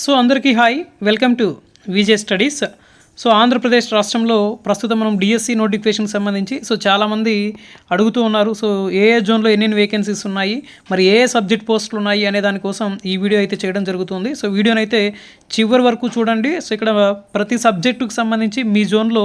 So అందరికీ hi welcome to VJ studies so Andhra Pradesh రాష్ట్రంలో ప్రస్తుతం మనం డిఎస్సి నోటిఫికేషన్కి సంబంధించి సో చాలామంది అడుగుతూ ఉన్నారు. సో ఏ ఏ జోన్లో ఎన్ని వేకెన్సీస్ ఉన్నాయి? మరి ఏ ఏ సబ్జెక్ట్ పోస్టులు ఉన్నాయి అనే దానికోసం ఈ వీడియో అయితే చేయడం జరుగుతుంది. సో వీడియోని అయితే చివరి వరకు చూడండి. సో ఇక్కడ ప్రతి సబ్జెక్టుకు సంబంధించి మీ జోన్లో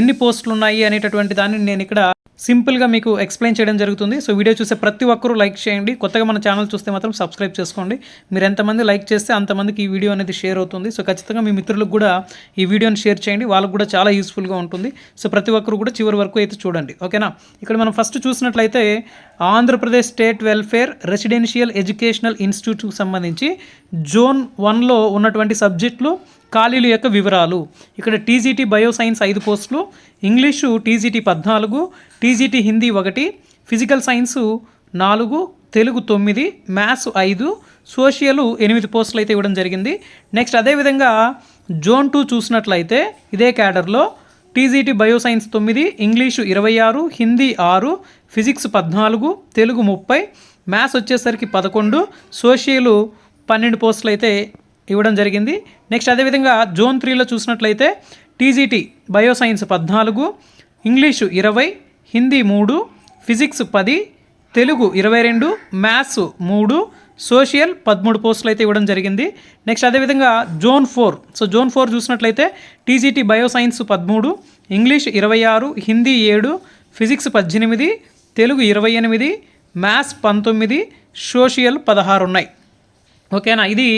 ఎన్ని పోస్టులు ఉన్నాయి అనేటటువంటి దాన్ని నేను ఇక్కడ సింపుల్గా మీకు ఎక్స్ప్లెయిన్ చేయడం జరుగుతుంది. సో వీడియో చూసే ప్రతి ఒక్కరూ లైక్ చేయండి. కొత్తగా మన ఛానల్ చూస్తే మాత్రం సబ్స్క్రైబ్ చేసుకోండి. మీరు ఎంతమంది లైక్ చేస్తే అంతమందికి ఈ వీడియో అనేది షేర్ అవుతుంది. సో ఖచ్చితంగా మీ మిత్రులకు కూడా ఈ వీడియోని షేర్ చేయండి. వాళ్ళకు కూడా చాలా యూస్ఫుల్గా ఉంటుంది. సో ప్రతి ఒక్కరు కూడా చివరి వరకు అయితే చూడండి. ఓకేనా? ఇక్కడ మనం ఫస్ట్ చూసినట్లయితే Andhra Pradesh state welfare residential educational ఇన్స్టిట్యూట్కి సంబంధించి జోన్ వన్లో ఉన్నటువంటి సబ్జెక్టులు ఖాళీల యొక్క వివరాలు. ఇక్కడ టీజీటీ బయో సైన్స్ ఐదు పోస్టులు ఇంగ్లీషు టీజీటీ పద్నాలుగు టీజీటీ హిందీ ఒకటి ఫిజికల్ సైన్సు నాలుగు తెలుగు తొమ్మిది మ్యాథ్స్ ఐదు సోషియల్ ఎనిమిది పోస్టులు అయితే ఇవ్వడం జరిగింది. నెక్స్ట్ అదేవిధంగా జోన్ టూ చూసినట్లయితే ఇదే క్యాడర్లో టీజీటీ బయో సైన్స్ తొమ్మిది ఇంగ్లీషు ఇరవై ఆరు హిందీ ఆరు ఫిజిక్స్ పద్నాలుగు తెలుగు ముప్పై మ్యాథ్స్ వచ్చేసరికి పదకొండు సోషియల్ పన్నెండు పోస్టులు అయితే ఇవ్వడం జరిగింది. నెక్స్ట్ అదేవిధంగా జోన్ త్రీలో చూసినట్లయితే టీజీటీ బయో సైన్స్ పద్నాలుగు ఇంగ్లీషు ఇరవై హిందీ మూడు ఫిజిక్స్ పది తెలుగు ఇరవై రెండు మ్యాథ్స్ మూడు సోషల్ పదమూడు పోస్టులు అయితే ఇవ్వడం జరిగింది. నెక్స్ట్ అదేవిధంగా zone four. So zone four చూసినట్లయితే టీజీటీ బయో సైన్స్ పదమూడు ఇంగ్లీష్ ఇరవై ఆరు హిందీ ఏడు ఫిజిక్స్ పద్దెనిమిది తెలుగు ఇరవై ఎనిమిది మ్యాథ్స్ పంతొమ్మిది సోషియల్ పదహారు ఉన్నాయి. ఓకేనా? ఇది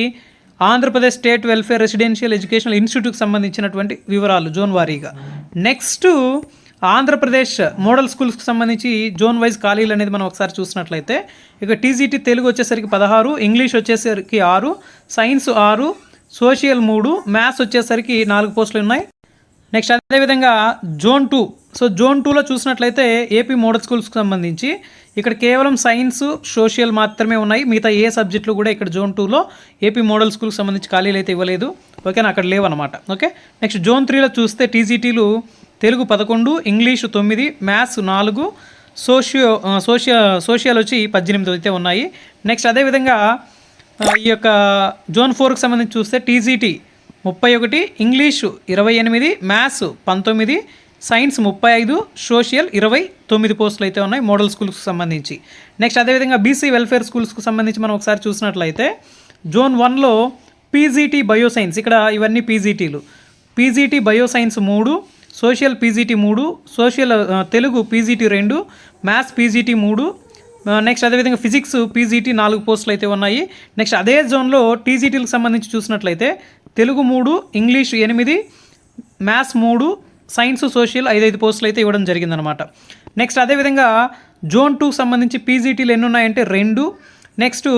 Andhra Pradesh state welfare residential educational ఇన్స్టిట్యూట్కి సంబంధించినటువంటి వివరాలు జోన్ వారీగా. నెక్స్ట్ ఆంధ్రప్రదేశ్ మోడల్ స్కూల్స్కి సంబంధించి జోన్ వైజ్ ఖాళీలు అనేది మనం ఒకసారి చూసినట్లయితే ఇక టీజీటీ తెలుగు వచ్చేసరికి పదహారు ఇంగ్లీష్ వచ్చేసరికి ఆరు సైన్స్ ఆరు సోషల్ మూడు మ్యాథ్స్ వచ్చేసరికి నాలుగు పోస్టులు ఉన్నాయి. నెక్స్ట్ అదేవిధంగా జోన్ టూ సో జోన్ టూలో చూసినట్లయితే ఏపీ మోడల్ స్కూల్స్కి సంబంధించి ఇక్కడ కేవలం సైన్స్ సోషల్ మాత్రమే ఉన్నాయి. మిగతా ఏ సబ్జెక్టులు కూడా ఇక్కడ జోన్ టూలో ఏపీ మోడల్ స్కూల్కి సంబంధించి ఖాళీలు అయితే ఇవ్వలేదు. ఓకేనా? అక్కడ లేవన్నమాట. ఓకే? నెక్స్ట్ జోన్ త్రీలో చూస్తే టీజీటీలు తెలుగు పదకొండు ఇంగ్లీషు తొమ్మిది మ్యాథ్స్ నాలుగు సోషియో సోషియో సోషియల్ వచ్చి పద్దెనిమిది అయితే ఉన్నాయి. నెక్స్ట్ అదేవిధంగా ఈ యొక్క జోన్ ఫోర్కి సంబంధించి చూస్తే టీజీటీ ముప్పై ఒకటి ఇంగ్లీషు ఇరవై ఎనిమిది మ్యాథ్స్ పంతొమ్మిది సైన్స్ ముప్పై ఐదు సోషల్ ఇరవై తొమ్మిది పోస్టులు అయితే ఉన్నాయి మోడల్ స్కూల్స్కి సంబంధించి. నెక్స్ట్ అదేవిధంగా బీసీ వెల్ఫేర్ స్కూల్స్కి సంబంధించి మనం ఒకసారి చూసినట్లయితే జోన్ వన్లో పీజీటీ బయో సైన్స్ ఇక్కడ ఇవన్నీ పీజీటీలు. పీజీటీ బయో సైన్స్ మూడు సోషల్ పీజీటీ మూడు సోషల్ తెలుగు పీజీటీ రెండు మ్యాథ్స్ పీజీటీ మూడు నెక్స్ట్ అదేవిధంగా ఫిజిక్స్ పీజీటీ నాలుగు పోస్టులు అయితే ఉన్నాయి. నెక్స్ట్ అదే జోన్లో టీజీటీలకు సంబంధించి చూసినట్లయితే తెలుగు మూడు ఇంగ్లీష్ ఎనిమిది మ్యాథ్స్ మూడు సైన్స్ సోషల్ ఐదైదు పోస్టులు అయితే ఇవ్వడం జరిగిందనమాట నెక్స్ట్ అదేవిధంగా జోన్ టూకి సంబంధించి పీజీటీలు ఎన్ని ఉన్నాయంటే రెండు. నెక్స్ట్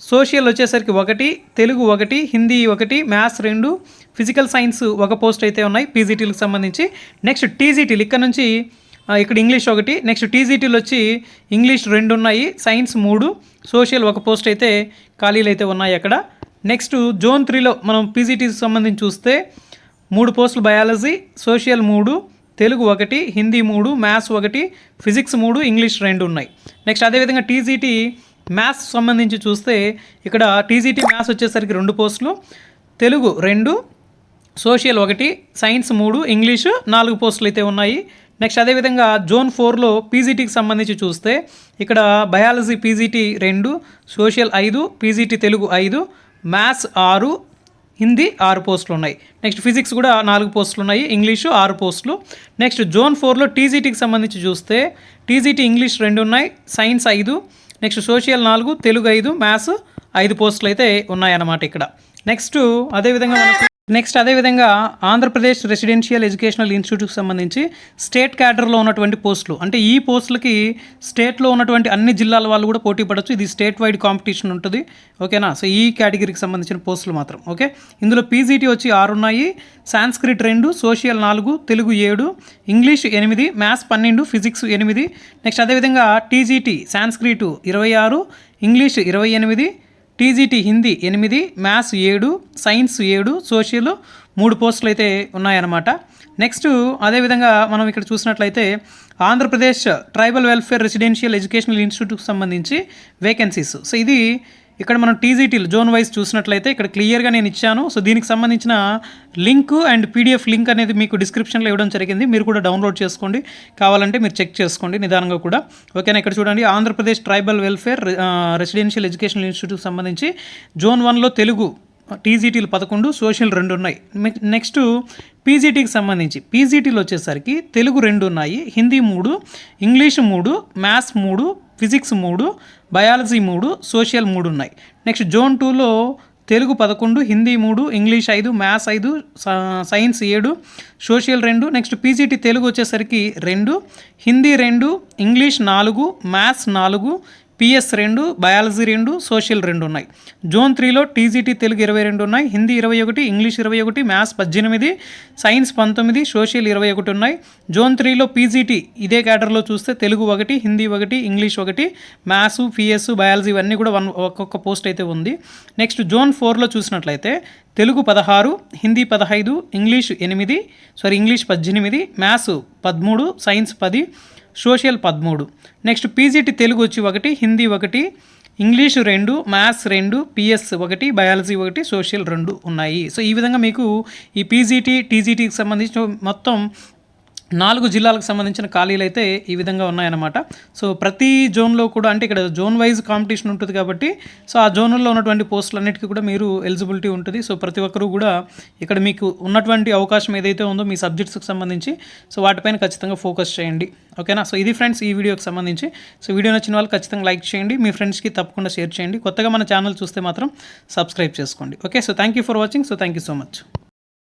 సోషల్ వచ్చేసరికి ఒకటి తెలుగు ఒకటి హిందీ ఒకటి మ్యాథ్స్ రెండు ఫిజికల్ సైన్స్ ఒక పోస్ట్ అయితే ఉన్నాయి పీజీటీలకు సంబంధించి. నెక్స్ట్ టీజీటీలు ఇక్కడ నుంచి ఇక్కడ ఇంగ్లీష్ ఒకటి నెక్స్ట్ టీజీటీలు వచ్చి ఇంగ్లీష్ రెండు ఉన్నాయి సైన్స్ మూడు సోషల్ ఒక పోస్ట్ అయితే ఖాళీలు అయితే ఉన్నాయి అక్కడ. నెక్స్ట్ జోన్ త్రీలో మనం పీజీటీకి సంబంధించి చూస్తే మూడు పోస్టులు బయాలజీ సోషల్ మూడు తెలుగు ఒకటి హిందీ మూడు మ్యాథ్స్ ఒకటి ఫిజిక్స్ మూడు ఇంగ్లీష్ రెండు ఉన్నాయి. నెక్స్ట్ అదేవిధంగా టీజీటీ మ్యాథ్స్ సంబంధించి చూస్తే ఇక్కడ టీజీటీ మ్యాథ్స్ వచ్చేసరికి రెండు పోస్టులు తెలుగు రెండు సోషల్ ఒకటి సైన్స్ మూడు ఇంగ్లీషు నాలుగు పోస్టులు అయితే ఉన్నాయి. నెక్స్ట్ అదేవిధంగా జోన్ ఫోర్లో పీజీటీకి సంబంధించి చూస్తే ఇక్కడ బయాలజీ పీజీటీ రెండు సోషల్ ఐదు పీజీటీ తెలుగు ఐదు మ్యాథ్స్ ఆరు హిందీ ఆరు పోస్టులు ఉన్నాయి నెక్స్ట్ ఫిజిక్స్ కూడా నాలుగు పోస్టులు ఉన్నాయి ఇంగ్లీషు ఆరు పోస్టులు. నెక్స్ట్ జోన్ ఫోర్లో టీజీటీకి సంబంధించి చూస్తే టీజీటీ ఇంగ్లీష్ రెండు ఉన్నాయి సైన్స్ ఐదు నెక్స్ట్ సోషల్ నాలుగు తెలుగు ఐదు మ్యాథ్స్ ఐదు పోస్టులు అయితే ఉన్నాయన్నమాట ఇక్కడ. నెక్స్ట్ అదేవిధంగా మనకు నెక్స్ట్ అదేవిధంగా ఆంధ్రప్రదేశ్ రెసిడెన్షియల్ ఎడ్యుకేషనల్ ఇన్స్టిట్యూట్కి సంబంధించి స్టేట్ క్యాడర్లో ఉన్నటువంటి పోస్టులు. అంటే ఈ పోస్టులకి స్టేట్లో ఉన్నటువంటి అన్ని జిల్లాల వాళ్ళు కూడా పోటీ పడవచ్చు ఇది స్టేట్ వైడ్ కాంపిటీషన్ ఉంటుంది ఓకేనా సో ఈ కేటగిరీకి సంబంధించిన పోస్టులు మాత్రం. ఓకే ఇందులో పీజీటీ వచ్చి ఆరు ఉన్నాయి. సాంస్క్రిట్ రెండు సోషల్ నాలుగు తెలుగు ఏడు ఇంగ్లీష్ ఎనిమిది మ్యాథ్స్ పన్నెండు ఫిజిక్స్ ఎనిమిది. నెక్స్ట్ అదేవిధంగా టీజీటీ సాంస్క్రిట్ ఇరవై ఆరు ఇంగ్లీష్ ఇరవై ఎనిమిది టీజీటీ హిందీ ఎనిమిది మ్యాథ్స్ ఏడు సైన్స్ ఏడు సోషల్ మూడు పోస్టులు అయితే ఉన్నాయన్నమాట. నెక్స్ట్ అదేవిధంగా మనం ఇక్కడ చూసినట్లయితే Andhra Pradesh tribal welfare residential educational ఇన్స్టిట్యూట్కి సంబంధించి వేకెన్సీస్. సో ఇది ఇక్కడ మనం టీజీటీలు జోన్ వైజ్ చూసినట్లయితే ఇక్కడ క్లియర్గా నేను ఇచ్చాను. సో దీనికి సంబంధించిన లింక్ అండ్ పీడిఎఫ్ లింక్ అనేది మీకు డిస్క్రిప్షన్లో ఇవ్వడం జరిగింది. మీరు కూడా డౌన్లోడ్ చేసుకోండి. కావాలంటే మీరు చెక్ చేసుకోండి నిదానంగా కూడా. ఓకేనా? ఇక్కడ చూడండి Andhra Pradesh tribal welfare residential education institute సంబంధించి జోన్ వన్లో తెలుగు టీజీటీలు పదకొండు సోషల్ రెండు ఉన్నాయి. నెక్స్ట్ పీజీటీకి సంబంధించి పీజీటీలు వచ్చేసరికి తెలుగు రెండు ఉన్నాయి. హిందీ మూడు ఇంగ్లీష్ మూడు మ్యాథ్స్ మూడు ఫిజిక్స్ మూడు బయాలజీ మూడు సోషల్ మూడు ఉన్నాయి నెక్స్ట్ జోన్ టూలో తెలుగు పదకొండు హిందీ మూడు ఇంగ్లీష్ ఐదు మ్యాథ్స్ ఐదు స- సైన్స్ ఏడు సోషల్ రెండు నెక్స్ట్ పీజీటీ తెలుగు వచ్చేసరికి రెండు హిందీ రెండు ఇంగ్లీష్ నాలుగు మ్యాథ్స్ నాలుగు పిఎస్ రెండు బయాలజీ రెండు సోషల్ రెండు ఉన్నాయి. జోన్ త్రీలో టీజీటీ తెలుగు ఇరవై రెండు ఉన్నాయి హిందీ ఇరవై ఒకటి ఇంగ్లీష్ ఇరవై ఒకటి మ్యాథ్స్ పద్దెనిమిది సైన్స్ పంతొమ్మిది సోషల్ ఇరవై ఒకటి ఉన్నాయి. జోన్ త్రీలో పీజీటీ ఇదే క్యాటర్లో చూస్తే తెలుగు ఒకటి హిందీ ఒకటి ఇంగ్లీష్ ఒకటి మ్యాథ్స్ పిఎస్ బయాలజీ ఇవన్నీ కూడా వన్ ఒక్కొక్క పోస్ట్ అయితే ఉంది. నెక్స్ట్ జోన్ ఫోర్లో చూసినట్లయితే తెలుగు పదహారు హిందీ పదహైదు ఇంగ్లీష్ ఎనిమిది సారీ ఇంగ్లీష్ పద్దెనిమిది మ్యాథ్స్ పదమూడు సైన్స్ పది సోషల్ పదమూడు. నెక్స్ట్ పీజీటీ తెలుగు వచ్చి ఒకటి హిందీ ఒకటి ఇంగ్లీష్ రెండు మ్యాథ్స్ రెండు పిఎస్ ఒకటి బయాలజీ ఒకటి సోషల్ రెండు ఉన్నాయి. సో ఈ విధంగా మీకు ఈ పీజీటీ టీజీటీకి సంబంధించిన మొత్తం నాలుగు జిల్లాలకు సంబంధించిన ఖాళీలు అయితే ఈ విధంగా ఉన్నాయన్నమాట. సో ప్రతి జోన్లో కూడా అంటే ఇక్కడ జోన్ వైజ్ కాంపిటీషన్ ఉంటుంది కాబట్టి సో ఆ జోన్లో ఉన్నటువంటి పోస్టులన్నిటికీ కూడా మీరు ఎలిజిబిలిటీ ఉంటుంది. సో ప్రతి ఒక్కరూ కూడా ఇక్కడ మీకు ఉన్నటువంటి అవకాశం ఏదైతే ఉందో మీ సబ్జెక్ట్స్కి సంబంధించి సో వాటిపైన ఖచ్చితంగా ఫోకస్ చేయండి. ఓకేనా? సో ఇది ఫ్రెండ్స్ ఈ వీడియోకి సంబంధించి. సో వీడియో నచ్చిన వాళ్ళు ఖచ్చితంగా లైక్ చేయండి. మీ ఫ్రెండ్స్కి తప్పకుండా షేర్ చేయండి. కొత్తగా మన ఛానల్ చూస్తే మాత్రం సబ్స్క్రైబ్ చేసుకోండి. Okay? So thank you for watching. So thank you so much.